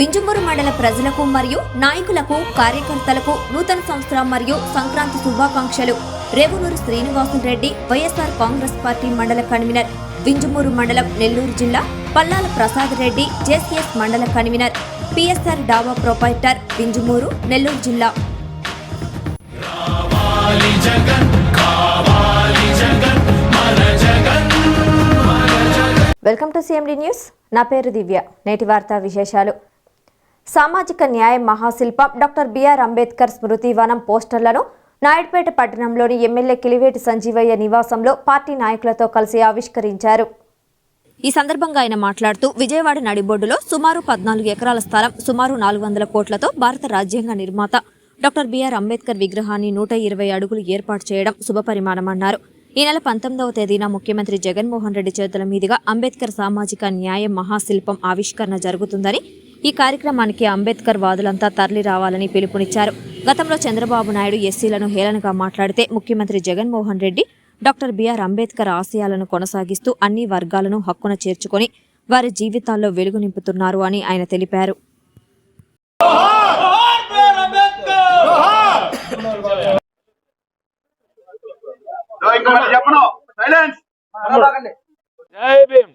వింజమూరు మండల ప్రజలకు మరియు నాయకులకు కార్యకర్తలకు నూతన సంవత్సరం మరియు సంక్రాంతి శుభాకాంక్షలు. Revunuru Srinivasulu Reddy YSR Congress party మండల కన్వీనర్. వింజమూరు మండలం నెల్లూరు జిల్లా పల్లాల ప్రసాద్ రెడ్డి జేసీఎస్ మండల convener. PSR dhaba proprietor Vinjamuru Nellore జిల్లా. Welcome to CMD news. నా పేరు దివ్య. నేటి వార్తా విశేషాలు. సామాజిక న్యాయ మహాశిల్పం డాక్టర్ బిఆర్ అంబేద్కర్ స్మృతి వనం పోస్టర్లను నాయుడుపేట పట్టణంలోని ఎమ్మెల్యే కిలివేటి సంజీవయ్య నివాసంలో పార్టీ నాయకులతో కలిసి ఆవిష్కరించారు. ఈ సందర్భంగా ఆయన మాట్లాడుతూ విజయవాడ నడిబొడ్డులో సుమారు పద్నాలుగు ఎకరాల స్థలం సుమారు నాలుగు వందల కోట్లతో భారత రాజ్యాంగ నిర్మాత డాక్టర్ బిఆర్ అంబేద్కర్ విగ్రహాన్ని నూట ఇరవై అడుగులు ఏర్పాటు చేయడం శుభపరిమాణమన్నారు ఈ నెల పంతొమ్మిదవ తేదీన ముఖ్యమంత్రి జగన్మోహన్ రెడ్డి చేతుల మీదుగా అంబేద్కర్ సామాజిక న్యాయ మహాశిల్పం ఆవిష్కరణ జరుగుతుందని ఈ కార్యక్రమానికి అంబేద్కర్ వాదులంతా తరలి రావాలని పిలుపునిచ్చారు. గతంలో చంద్రబాబు నాయుడు ఎస్సీలను హేళనగా మాట్లాడితే ముఖ్యమంత్రి Jaganmohan Reddy doctor B R Ambedkar ఆశయాలను కొనసాగిస్తూ అన్ని వర్గాలను హక్కున చేర్చుకొని వారి జీవితాల్లో వెలుగు నింపుతున్నారు అని ఆయన తెలిపారు. జై భీమ్.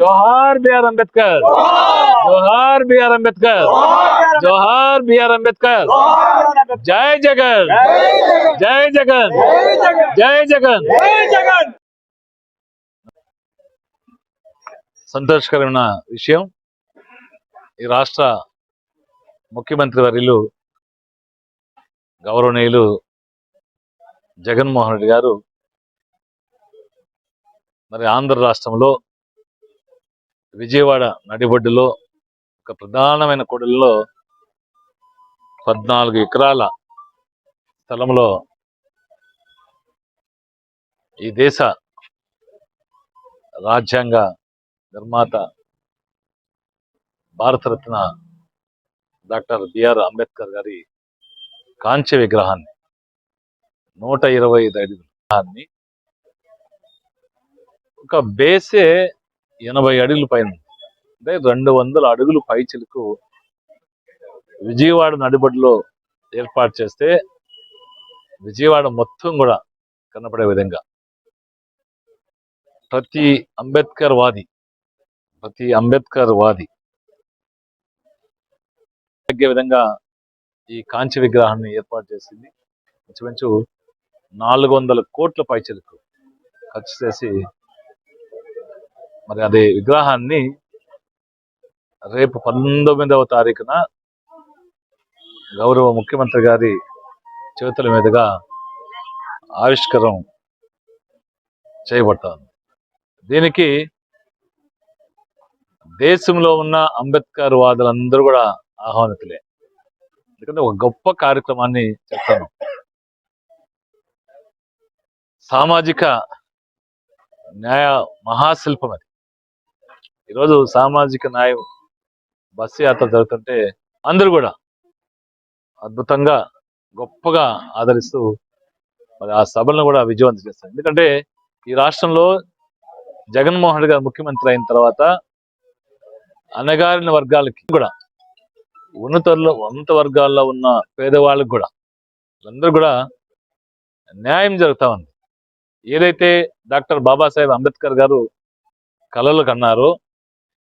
జోహార్ బిఆర్ అంబేద్కర్. జోహార్! బిఆర్ అంబేద్కర్. జోహార్! బిఆర్ అంబేద్కర్. జై జగన్! జై జగన్. జై జగన్! సంతోషకరమైన విషయం. ఈ రాష్ట్ర ముఖ్యమంత్రి వర్యులు గౌరవనీయులు జగన్మోహన్ రెడ్డి గారు మరి ఆంధ్ర రాష్ట్రంలో విజయవాడ నడిబొడ్డులో ఒక ప్రధానమైన కొడల్లో పద్నాలుగు ఎకరాల స్థలంలో ఈ దేశ రాజ్యాంగ నిర్మాత భారతరత్న డాక్టర్ బిఆర్ అంబేద్కర్ గారి కాంచ విగ్రహాన్ని నూట ఇరవై ఐదు అడుగుల విగ్రహాన్ని ఒక బేసే ఎనభై అడుగుల పైన. అంటే రెండు వందల అడుగులు పైచిలకు విజయవాడ నడిబడిలో ఏర్పాటు చేస్తే విజయవాడ మొత్తం కూడా కనపడే విధంగా. ప్రతి అంబేద్కర్ వాది ప్రతి అంబేద్కర్ వాది తగ్గే విధంగా ఈ కాంచి విగ్రహాన్ని ఏర్పాటు చేసింది. ఇంచుమించు నాలుగు వందల కోట్ల పైచలకు ఖర్చు చేసి మరి అదే విగ్రహాన్ని రేపు పంతొమ్మిదవ తారీఖున గౌరవ ముఖ్యమంత్రి గారి చేతుల మీదుగా ఆవిష్కరం చేయబడుతుంది. దీనికి దేశంలో ఉన్న అంబేద్కర్ వాదులందరూ కూడా ఆహ్వానితులే. ఎందుకంటే ఒక గొప్ప కార్యక్రమాన్ని చెప్తాను సామాజిక న్యాయ మహాశిల్పం అది. ఈరోజు సామాజిక న్యాయం బస్సు యాత్ర జరుగుతుంటే అందరూ కూడా అద్భుతంగా గొప్పగా ఆదరిస్తూ మరి ఆ సభలను కూడా విజయవంతం చేస్తారు. ఎందుకంటే ఈ రాష్ట్రంలో జగన్మోహన్ రెడ్డి గారు ముఖ్యమంత్రి అయిన తర్వాత అణగారిన వర్గాలకి కూడా ఉన్నతలో ఉన్నత వర్గాల్లో ఉన్న పేదవాళ్ళకి కూడా అందరూ కూడా న్యాయం జరుగుతా ఉంది. ఏదైతే డాక్టర్ బాబాసాహెబ్ అంబేద్కర్ గారు కళలు కన్నారో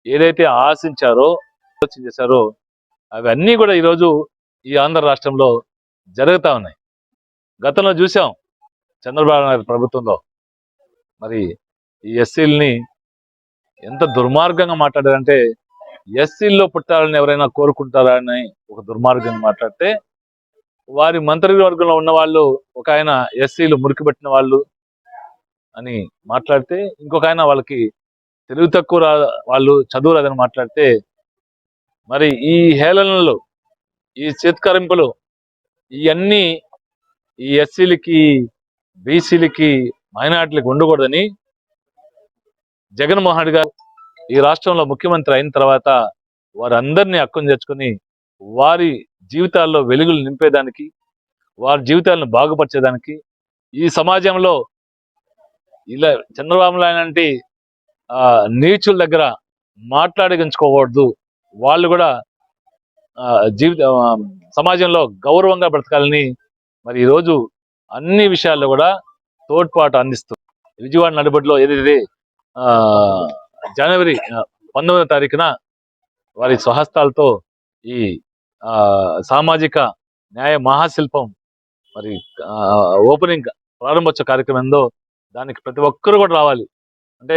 ఏదైతే ఆశించారో ఆలోచన చేశారో అవన్నీ కూడా ఈరోజు ఈ ఆంధ్ర రాష్ట్రంలో జరుగుతా ఉన్నాయి. గతంలో చూసాం చంద్రబాబు నాయుడు ప్రభుత్వంలో. మరి ఈ ఎస్సీలని ఎంత దుర్మార్గంగా మాట్లాడారంటే ఎస్సీల్లో పుట్టాలని ఎవరైనా కోరుకుంటారా అని ఒక దుర్మార్గంగా మాట్లాడితే వారి మంత్రివర్గంలో ఉన్న వాళ్ళు ఒక ఆయన ఎస్సీలు మురికి వాళ్ళు అని మాట్లాడితే ఇంకొక ఆయన వాళ్ళకి తెలుగు తక్కువ రా- వాళ్ళు చదువు రాదని మాట్లాడితే మరి ఈ హేళనలు ఈ చేత్కరింపులు ఇవన్నీ ఈ ఎస్సీలకి బీసీలకి మైనార్టీలకి ఉండకూడదని జగన్మోహన్ రెడ్డి గారు ఈ రాష్ట్రంలో ముఖ్యమంత్రి అయిన తర్వాత వారందరినీ హక్కును తెచ్చుకొని వారి జీవితాల్లో వెలుగులు నింపేదానికి వారి జీవితాలను బాగుపరిచేదానికి ఈ సమాజంలో ఇలా చంద్రబాబు నాయుడు అంటే నీచుల దగ్గర మాట్లాడగించుకోకూడదు. వాళ్ళు కూడా ఆ, జీవిత సమాజంలో గౌరవంగా బ్రతకాలని మరి ఈరోజు అన్ని విషయాల్లో కూడా తోడ్పాటు అందిస్తూ విజయవాడ నడిబడిలో ఏదైతే ఆ, జనవరి పంతొమ్మిదవ తారీఖున వారి స్వహస్తాలతో ఈ ఆ, సామాజిక న్యాయ మహాశిల్పం మరి ఓపెనింగ్ ప్రారంభోత్సవ కార్యక్రమం ఏందో దానికి ప్రతి ఒక్కరు కూడా రావాలి. అంటే